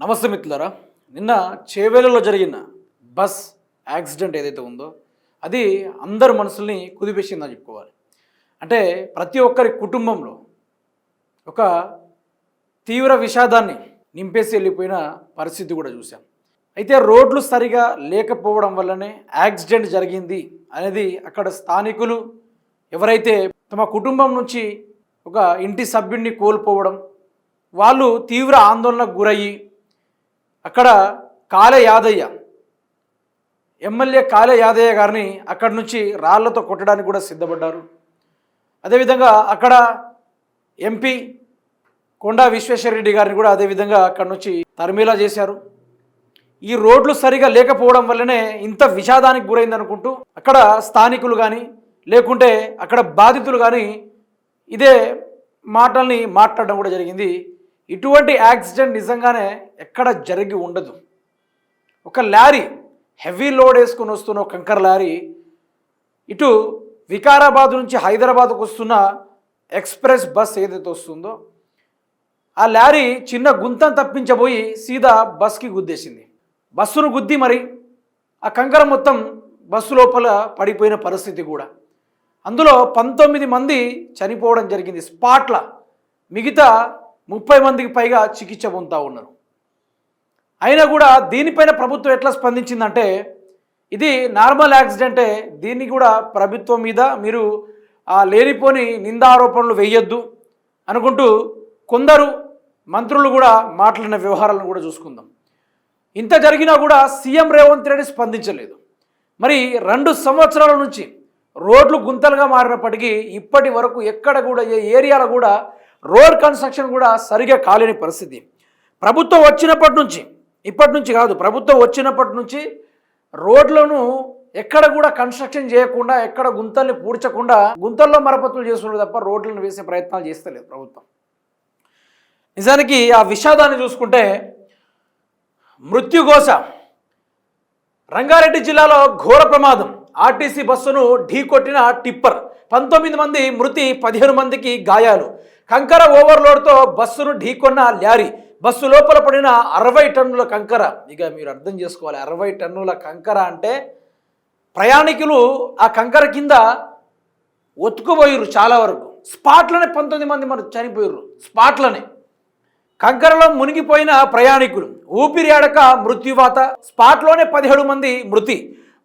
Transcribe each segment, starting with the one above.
నమస్తే మిత్రులారా. నిన్న చేవేలలో జరిగిన బస్ యాక్సిడెంట్ ఏదైతే ఉందో అది అందరి మనసుల్ని కుదిపేసిందని చెప్పుకోవాలి. అంటే ప్రతి ఒక్కరి కుటుంబంలో ఒక తీవ్ర విషాదాన్ని నింపేసి వెళ్ళిపోయిన పరిస్థితి కూడా చూసాం అయితే రోడ్లు సరిగా లేకపోవడం వల్లనే యాక్సిడెంట్ జరిగింది అనేది అక్కడ స్థానికులు ఎవరైతే తమ కుటుంబం నుంచి ఒక ఇంటి సభ్యుడిని కోల్పోవడం వాళ్ళు తీవ్ర ఆందోళనకు గురయ్యి అక్కడ కాలే యాదయ్య ఎమ్మెల్యే కాలే యాదయ్య గారిని అక్కడి నుంచి రాళ్ళతో కొట్టడానికి కూడా సిద్ధపడ్డారు. అదేవిధంగా అక్కడ ఎంపీ కొండా విశ్వేశ్వరరెడ్డి గారిని కూడా అదేవిధంగా అక్కడి నుంచి తరిమేలా చేశారు. ఈ రోడ్లు సరిగా లేకపోవడం వల్లనే ఇంత విషాదానికి గురైంది అనుకుంటూ అక్కడ స్థానికులు కానీ లేకుంటే అక్కడ బాధితులు కానీ ఇదే మాటల్ని మాట్లాడడం కూడా జరిగింది. ఇటువంటి యాక్సిడెంట్ నిజంగానే ఎక్కడ జరిగి ఉండదు. ఒక లారీ హెవీ లోడ్ వేసుకొని వస్తున్న కంకర్ కంకర లారీ ఇటు వికారాబాద్ నుంచి హైదరాబాద్కు వస్తున్న ఎక్స్ప్రెస్ బస్ ఏదైతే వస్తుందో ఆ లారీ చిన్న గుంతం తప్పించబోయి సీదా బస్కి గుద్దేసింది. బస్సును గుద్ది మరి ఆ కంకర మొత్తం బస్సు లోపల పడిపోయిన పరిస్థితి కూడా. అందులో పంతొమ్మిది మంది చనిపోవడం జరిగింది. స్పాట్ల మిగతా ముప్పై మందికి పైగా చికిత్స పొందుతూ ఉన్నారు. అయినా కూడా దీనిపైన ప్రభుత్వం ఎట్లా స్పందించిందంటే ఇది నార్మల్ యాక్సిడెంటే దీన్ని కూడా ప్రభుత్వం మీద మీరు ఆ లేనిపోని నిందారోపణలు వేయొద్దు అనుకుంటూ కొందరు మంత్రులు కూడా మాట్లాడిన వ్యవహారాలను కూడా చూసుకుందాం. ఇంత జరిగినా కూడా సీఎం రేవంత్ రెడ్డి స్పందించలేదు. మరి రెండు సంవత్సరాల నుంచి రోడ్లు గుంతలుగా మారినప్పటికీ ఇప్పటి వరకు ఎక్కడ కూడా ఏ ఏరియాలో కూడా రోడ్ కన్స్ట్రక్షన్ కూడా సరిగా కాలేని పరిస్థితి. ప్రభుత్వం వచ్చినప్పటి నుంచి ఇప్పటి నుంచి కాదు ప్రభుత్వం వచ్చినప్పటి నుంచి రోడ్లను ఎక్కడ కూడా కన్స్ట్రక్షన్ చేయకుండా ఎక్కడ గుంతల్ని పూడ్చకుండా గుంతల్లో మరపతులు చేస్తున్నారు తప్ప రోడ్లను వేసే ప్రయత్నాలు చేస్తలేదు ప్రభుత్వం. నిజానికి ఆ విషాదాన్ని చూసుకుంటే మృత్యుఘోష రంగారెడ్డి జిల్లాలో ఘోర ప్రమాదం. ఆర్టీసీ బస్సును ఢీకొట్టిన టిప్పర్. పంతొమ్మిది మంది మృతి పదిహేను మందికి గాయాలు. కంకర ఓవర్లోడ్తో బస్సును ఢీకొన్న ల్యారీ. బస్సు లోపల పడిన అరవై టన్నుల కంకర. ఇక మీరు అర్థం చేసుకోవాలి అరవై టన్నుల కంకర అంటే ప్రయాణికులు ఆ కంకర కింద ఒత్తుకుపోయారు చాలా వరకు. స్పాట్లోనే పంతొమ్మిది మంది మనకు చనిపోయారు స్పాట్లోనే. కంకరలో మునిగిపోయిన ప్రయాణికులు. ఊపిరి ఆడక మృత్యువాత. స్పాట్లోనే పదిహేడు మంది మృతి.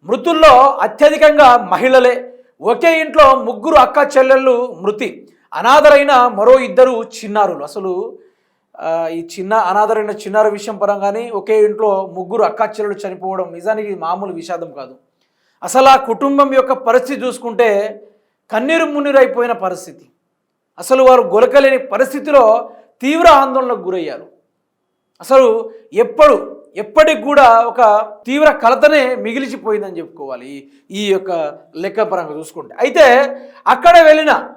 మృతుల్లో అత్యధికంగా మహిళలే. ఒకే ఇంట్లో ముగ్గురు అక్క చెల్లెళ్ళు మృతి. అనాథరైన మరో ఇద్దరు చిన్నారులు. అసలు ఈ చిన్న అనాథరైన చిన్నారు విషయం పరంగానే ఒకే ఇంట్లో ముగ్గురు అక్క చెల్లెలు చనిపోవడం నిజానికి మామూలు విషాదం కాదు. అసలు ఆ కుటుంబం యొక్క పరిస్థితి చూసుకుంటే కన్నీరు మున్నీరైపోయిన పరిస్థితి. అసలు వారు గొలకలేని పరిస్థితిలో తీవ్ర ఆందోళనకు గురయ్యారు. అసలు ఎప్పుడు ఎప్పటికి కూడా ఒక తీవ్ర కలతనే మిగిలిచిపోయిందని చెప్పుకోవాలి ఈ- యొక్క లెక్క పరంగా చూసుకుంటే. అయితే అక్కడ వెళ్ళిన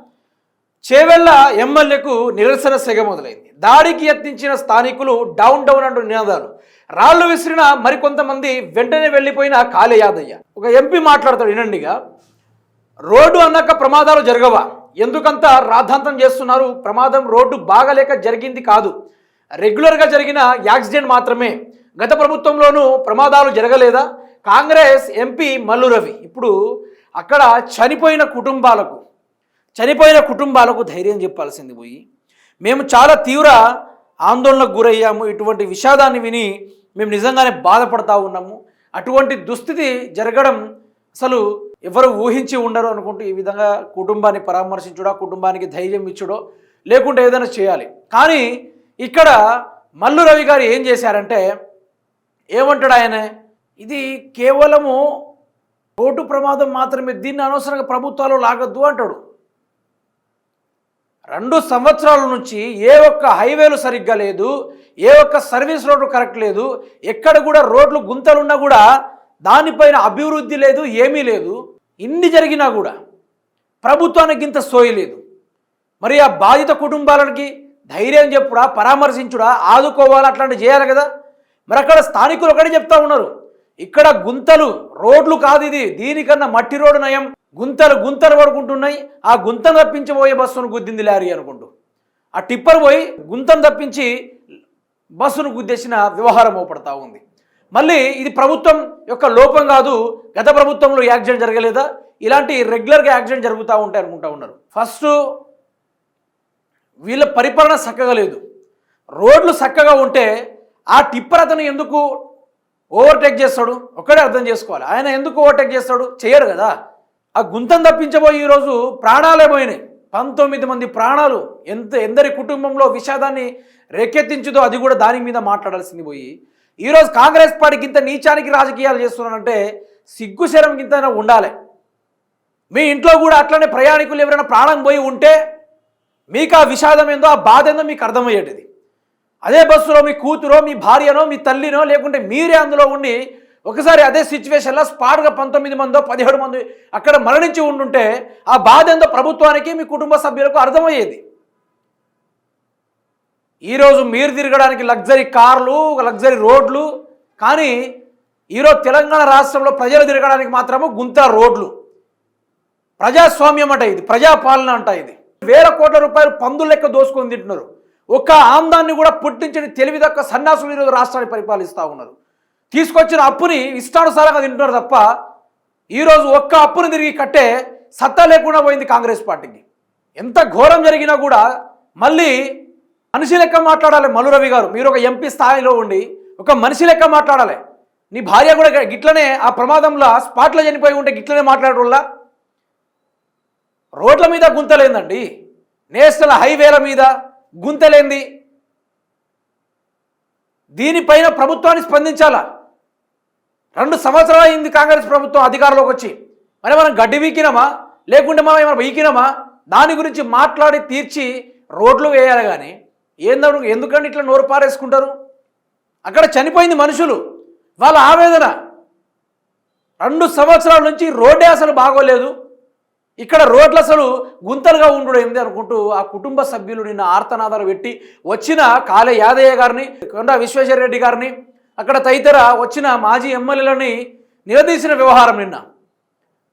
చేవెళ్ళ ఎమ్మెల్యేకు నిరసన సెగ మొదలైంది. దాడికి యత్నించిన స్థానికులు డౌన్ డౌన్ అంటూ నినాదాలు. రాళ్ళు విసిరిన మరికొంతమంది వెంటనే వెళ్ళిపోయిన కాళే యాదయ్య ఒక ఎంపీ మాట్లాడతాడు వినండిగా రోడ్డు అన్నాక ప్రమాదాలు జరగవా? ఎందుకంత రాద్ధాంతం చేస్తున్నారు? ప్రమాదం రోడ్డు బాగలేక జరిగింది కాదు. రెగ్యులర్గా జరిగిన యాక్సిడెంట్ మాత్రమే. గత ప్రభుత్వంలోనూ ప్రమాదాలు జరగలేదా? కాంగ్రెస్ ఎంపీ మల్లు రవి. ఇప్పుడు అక్కడ చనిపోయిన కుటుంబాలకు చనిపోయిన కుటుంబాలకు ధైర్యం చెప్పాల్సింది పోయి మేము చాలా తీవ్ర ఆందోళనకు గురయ్యాము. ఇటువంటి విషాదాన్ని విని మేము నిజంగానే బాధపడతా ఉన్నాము. అటువంటి దుస్థితి జరగడం అసలు ఎవరు ఊహించి ఉండరు అనుకుంటూ ఈ విధంగా కుటుంబాన్ని పరామర్శించడో కుటుంబానికి ధైర్యం ఇచ్చడో లేకుంటే ఏదైనా చేయాలి. కానీ ఇక్కడ మల్లు రవి గారు ఏం చేశారంటే ఏమంటాడు ఆయన? ఇది కేవలము రోడ్డు ప్రమాదం మాత్రమే దీన్ని అనవసరంగా ప్రభుత్వాలు లాగద్దు అంటాడు. రెండు సంవత్సరాల నుంచి ఏ ఒక్క హైవేలు సరిగ్గా లేదు ఏ ఒక్క సర్వీస్ రోడ్డు కరెక్ట్ లేదు ఎక్కడ కూడా రోడ్లు గుంతలున్నా కూడా దానిపైన అభివృద్ధి లేదు ఏమీ లేదు ఇన్ని జరిగినా కూడా ప్రభుత్వానికి ఇంత సోయలేదు మరి ఆ బాధిత కుటుంబాలకి ధైర్యం చెప్పుడా పరామర్శించుడా ఆదుకోవాలి అట్లాంటివి చేయాలి కదా? మరి అక్కడ స్థానికులు ఒకటే చెప్తా ఉన్నారు. ఇక్కడ గుంతలు రోడ్లు కాదు ఇది. దీనికన్నా మట్టి రోడ్డు నయం. గుంతలు గుంతలు పడుకుంటున్నాయి. ఆ గుంతను తప్పించబోయే బస్సును గుద్దింది లారీ అనుకుంటూ. ఆ టిప్పర్ పోయి గుంతను తప్పించి బస్సును గుద్దేసిన వ్యవహారం మోపడతా ఉంది. మళ్ళీ ఇది ప్రభుత్వం యొక్క లోపం కాదు. గత ప్రభుత్వంలో యాక్సిడెంట్ జరగలేదా? ఇలాంటి రెగ్యులర్గా యాక్సిడెంట్ జరుగుతూ ఉంటాయి అనుకుంటా ఉన్నారు. ఫస్ట్ వీళ్ళ పరిపాలన చక్కగా లేదు. రోడ్లు చక్కగా ఉంటే ఆ టిప్పర్ అతను ఎందుకు ఓవర్టేక్ చేస్తాడు? ఒక్కడే అర్థం చేసుకోవాలి. ఆయన ఎందుకు ఓవర్టేక్ చేస్తాడు? చేయడు కదా. ఆ గుంతం తప్పించబోయి ఈరోజు ప్రాణాలే పోయినాయి. పంతొమ్మిది మంది ప్రాణాలు ఎంత ఎందరి కుటుంబంలో విషాదాన్ని రేకెత్తించుదో అది కూడా దాని మీద మాట్లాడాల్సింది పోయి ఈరోజు కాంగ్రెస్ పార్టీకి ఇంత నీచానికి రాజకీయాలు చేస్తున్నానంటే సిగ్గు శరం కింద ఉండాలి. మీ ఇంట్లో కూడా అట్లనే ప్రయాణికులు ఎవరైనా ప్రాణం పోయి ఉంటే మీకు ఆ విషాదం ఏందో ఆ బాధ ఏందో మీకు అర్థమయ్యేటిది. అదే బస్సులో మీ కూతురో మీ భార్యనో మీ తల్లినో లేకుంటే మీరే అందులో ఉండి ఒకసారి అదే సిచ్యువేషన్లో స్పాట్గా పంతొమ్మిది మందో పదిహేడు మంది అక్కడ మరణించి ఉండుంటే ఆ బాధ ఏందో ప్రభుత్వానికి మీ కుటుంబ సభ్యులకు అర్థమయ్యేది. ఈరోజు మీరు తిరగడానికి లగ్జరీ కార్లు లగ్జరీ రోడ్లు కానీ ఈరోజు తెలంగాణ రాష్ట్రంలో ప్రజలు తిరగడానికి మాత్రము గుంత రోడ్లు. ప్రజాస్వామ్యం అంట ఇది ప్రజాపాలన అంట ఇది. వేల కోట్ల రూపాయలు పందులు లెక్క దోసుకొని తింటున్నారు. ఒక్క ఆందాన్ని కూడా పుట్టించని తెలివిదక్క సన్యాసులు ఈరోజు రాష్ట్రాన్ని పరిపాలిస్తూ ఉన్నారు. తీసుకొచ్చిన అప్పుని ఇష్టానుసారంగా తింటున్నారు తప్ప ఈరోజు ఒక్క అప్పును తిరిగి కట్టే సత్తా లేకుండా పోయింది కాంగ్రెస్ పార్టీకి. ఎంత ఘోరం జరిగినా కూడా మళ్ళీ మనిషి లెక్క మాట్లాడాలి మలురవి రవి గారు. మీరు ఒక ఎంపీ స్థాయిలో ఉండి ఒక మనిషి లెక్క మాట్లాడాలి. నీ భార్య కూడా గిట్లనే ఆ ప్రమాదంలో స్పాట్లో చనిపోయి ఉంటే గిట్లనే మాట్లాడటంలా రోడ్ల మీద గుంతలేందండి. నేషనల్ హైవేల మీద గుంతలేంది. దీనిపైన ప్రభుత్వాన్ని స్పందించాలా? రెండు సంవత్సరాలు అయింది కాంగ్రెస్ ప్రభుత్వం అధికారంలోకి వచ్చి. మరి మనం గడ్డి వీకినామా? లేకుంటే మనం ఏమైనా వీకినామా? దాని గురించి మాట్లాడి తీర్చి రోడ్లు వేయాలి కానీ. ఏందడు? ఎందుకంటే ఇట్లా నోరు పారేసుకుంటారు? అక్కడ చనిపోయింది మనుషులు. వాళ్ళ ఆవేదన. రెండు సంవత్సరాల నుంచి రోడ్డే అసలు బాగోలేదు. ఇక్కడ రోడ్లు అసలు గుంతలుగా ఉండు ఏంది అనుకుంటూ ఆ కుటుంబ సభ్యులు నిన్న ఆర్తనాదాలు పెట్టి వచ్చిన కాలే యాదయ్య గారిని కొండ విశ్వేశ్వర రెడ్డి గారిని అక్కడ తదితర వచ్చిన మాజీ ఎమ్మెల్యేలని నిలదీసిన వ్యవహారం నిన్న.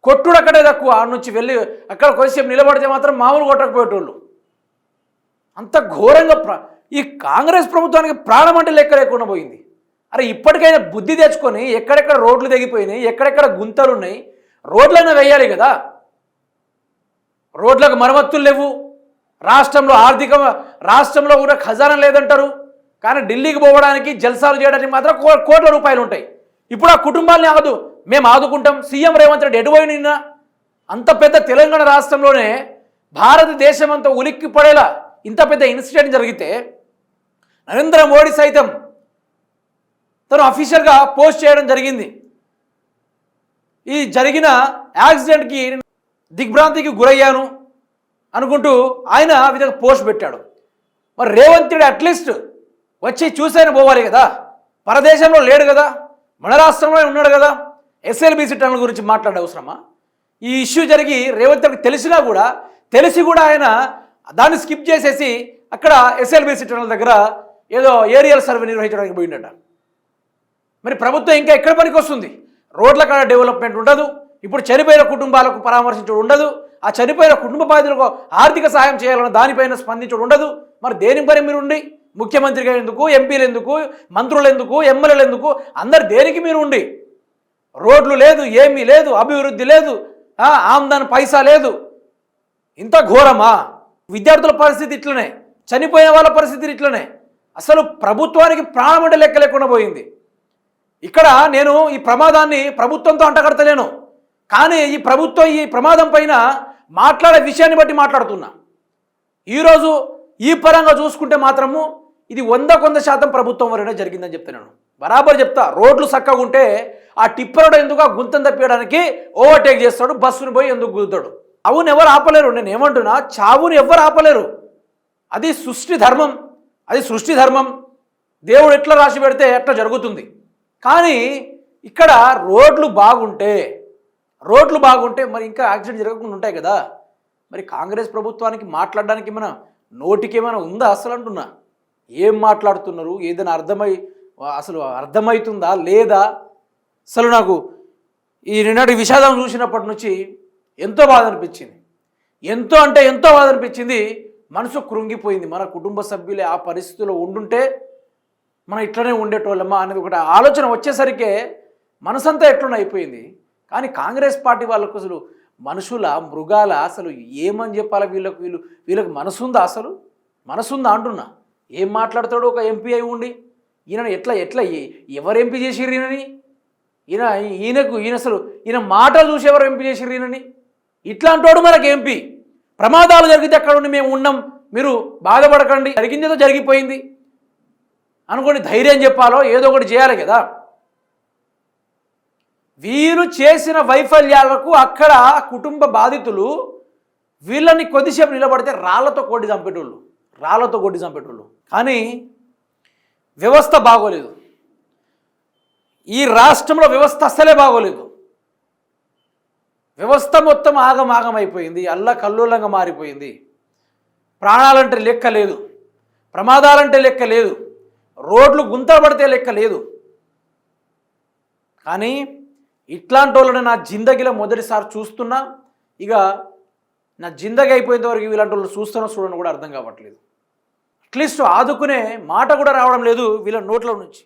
కొట్టుడు అక్కడే తక్కువ ఆ నుంచి వెళ్ళి అక్కడ కొద్దిసేపు నిలబడితే మాత్రం మామూలు కొట్టకపోయేటోళ్ళు. అంత ఘోరంగా ఈ కాంగ్రెస్ ప్రభుత్వానికి ప్రాణం అంటే లెక్క లేకుండా పోయింది. అరే ఇప్పటికైనా బుద్ధి తెచ్చుకొని ఎక్కడెక్కడ రోడ్లు తెగిపోయినాయి ఎక్కడెక్కడ గుంతలు ఉన్నాయి రోడ్లైనా వేయాలి కదా. రోడ్లకు మరమ్మతులు లేవు. రాష్ట్రంలో ఆర్థిక రాష్ట్రంలో కూడా ఖజానా లేదంటారు. కానీ ఢిల్లీకి పోవడానికి జల్సాలు చేయడానికి మాత్రం కో- కోట్ల రూపాయలు ఉంటాయి. ఇప్పుడు ఆ కుటుంబాలని ఆదు. మేము ఆదుకుంటాం. సీఎం రేవంత్ రెడ్డి ఎటుపోయి నిన్న? అంత పెద్ద తెలంగాణ రాష్ట్రంలోనే భారతదేశం అంతా ఉలిక్కి పడేలా ఇంత పెద్ద ఇన్సిడెంట్ జరిగితే నరేంద్ర మోడీ సైతం తను అఫీషియల్గా పోస్ట్ చేయడం జరిగింది. ఈ జరిగిన యాక్సిడెంట్కి దిగ్భ్రాంతికి గురయ్యాను అనుకుంటూ ఆయన ఆ విధంగా పోస్ట్ పెట్టాడు. మరి రేవంతుడు అట్లీస్ట్ వచ్చి చూసైనా పోవాలి కదా. పరదేశంలో లేడు కదా. మన రాష్ట్రంలో ఉన్నాడు కదా. ఎస్ఎల్బిసి టన్నుల గురించి మాట్లాడే అవసరమా? ఈ ఇష్యూ జరిగి రేవంత్ తెలిసినా కూడా తెలిసి కూడా ఆయన దాన్ని స్కిప్ చేసేసి అక్కడ ఎస్ఎల్బిసి టన్నుల దగ్గర ఏదో ఏరియల్ సర్వే నిర్వహించడానికి పోయిండట. మరి ప్రభుత్వం ఇంకా ఎక్కడ పనికి వస్తుంది? రోడ్ల కాడ డెవలప్మెంట్ ఉండదు. ఇప్పుడు చనిపోయిన కుటుంబాలకు పరామర్శించడం ఉండదు. ఆ చనిపోయిన కుటుంబ బాధితులకు ఆర్థిక సహాయం చేయాలన్న దానిపైన స్పందించడం ఉండదు. మరి దేని పని మీరు ఉండి? ముఖ్యమంత్రిగా ఎందుకు? ఎంపీలు ఎందుకు? మంత్రులు ఎందుకు? ఎమ్మెల్యేలు ఎందుకు? అందరు దేనికి మీరు ఉండి? రోడ్లు లేదు ఏమీ లేదు అభివృద్ధి లేదు ఆమ్దాన్ పైసా లేదు. ఇంత ఘోరమా? విద్యార్థుల పరిస్థితి ఇట్లనే చనిపోయిన వాళ్ళ పరిస్థితి ఇట్లనే. అసలు ప్రభుత్వానికి ప్రాణం అంటే లెక్క లేకుండా పోయింది. ఇక్కడ నేను ఈ ప్రమాదాన్ని ప్రభుత్వంతో అంటగడతలేను. కానీ ఈ ప్రభుత్వం ఈ ప్రమాదం పైన మాట్లాడే విషయాన్ని బట్టి మాట్లాడుతున్నా. ఈరోజు ఈ పరంగా చూసుకుంటే మాత్రము ఇది వంద కొంద శాతం ప్రభుత్వం వరనే జరిగిందని చెప్తున్నాను బరాబర్ చెప్తా. రోడ్లు చక్కగా ఉంటే ఆ టిప్పరుడు ఎందుకు ఆ గుంతం తప్పించడానికి ఓవర్టేక్ చేస్తాడు బస్సును పోయి ఎందుకు గుద్దుతాడు? అవును ఎవరు ఆపలేరు. నేను ఏమంటున్నా చావుని ఎవరు ఆపలేరు. అది సృష్టి ధర్మం. అది సృష్టి ధర్మం. దేవుడు ఎట్లా రాసి పెడితే ఎట్లా జరుగుతుంది. కానీ ఇక్కడ రోడ్లు బాగుంటే రోడ్లు బాగుంటే మరి ఇంకా యాక్సిడెంట్ జరగకుండా ఉంటాయి కదా. మరి కాంగ్రెస్ ప్రభుత్వానికి మాట్లాడడానికి ఏమైనా నోటికి ఏమైనా ఉందా అసలు అంటున్నా ఏం మాట్లాడుతున్నారు? ఏదైనా అర్థమై అసలు అర్థమవుతుందా లేదా? అసలు నాకు ఈ నిన్నటి విషాదం చూసినప్పటి నుంచి ఎంతో బాధ అనిపించింది. ఎంతో అంటే ఎంతో బాధ అనిపించింది. మనసు కృంగిపోయింది. మన కుటుంబ సభ్యులే ఆ పరిస్థితిలో ఉండుంటే మనం ఇట్లనే ఉండేటోళ్ళమ్మా అనేది ఒకటి ఆలోచన వచ్చేసరికే మనసంతా ఎట్లనైపోయింది అయిపోయింది. కానీ కాంగ్రెస్ పార్టీ వాళ్ళకు అసలు మనుషుల మృగాల అసలు ఏమని చెప్పాలి వీళ్ళకు? వీళ్ళు వీళ్ళకి మనసుందా అసలు? మనసుందా అంటున్నా? ఏం మాట్లాడతాడు ఒక ఎంపీ అయి ఉండి? ఈయన ఎట్లా ఎట్లా ఎవరు ఎంపీ చేసిర్రు ఈయనని? ఈయన ఈయనకు ఈయన అసలు ఈయన మాటలు చూసి ఎవరు ఎంపీ చేసిర్రు ఈయనని? ఇట్లాంటోడు మనకు ఎంపీ. ప్రమాదాలు జరిగితే అక్కడ ఉండి మేము ఉన్నాం. మీరు బాధపడకండి. జరిగిందేదో జరిగిపోయింది. అనుకోని ధైర్యం చెప్పాలో ఏదో ఒకటి చేయాలి కదా? వీరు చేసిన వైఫల్యాలకు అక్కడ కుటుంబ బాధితులు వీళ్ళని కొద్దిసేపు నిలబడితే రాళ్ళతో కొట్టి చంపేటోళ్ళు రాళ్ళతో కొట్టి చంపేటోళ్ళు. కానీ వ్యవస్థ బాగోలేదు. ఈ రాష్ట్రంలో వ్యవస్థ అస్సలే బాగోలేదు. వ్యవస్థ మొత్తం ఆగమాగమైపోయింది అల్ల కల్లోలంగా మారిపోయింది. ప్రాణాలంటే లెక్క లేదు ప్రమాదాలంటే లెక్క లేదు రోడ్లు గుంతలు పడితే లెక్క లేదు. కానీ ఇట్లాంటి వాళ్ళని నా జిందగీలో మొదటిసారి చూస్తున్నా ఇక నా జిందగీ అయిపోయేంత వరకు ఇలాంటి వాళ్ళు చూస్తున్నా చూడని కూడా అర్థం కావట్లేదు. అట్లీస్ట్ ఆదుకునే మాట కూడా రావడం లేదు వీళ్ళ నోట్ల నుంచి.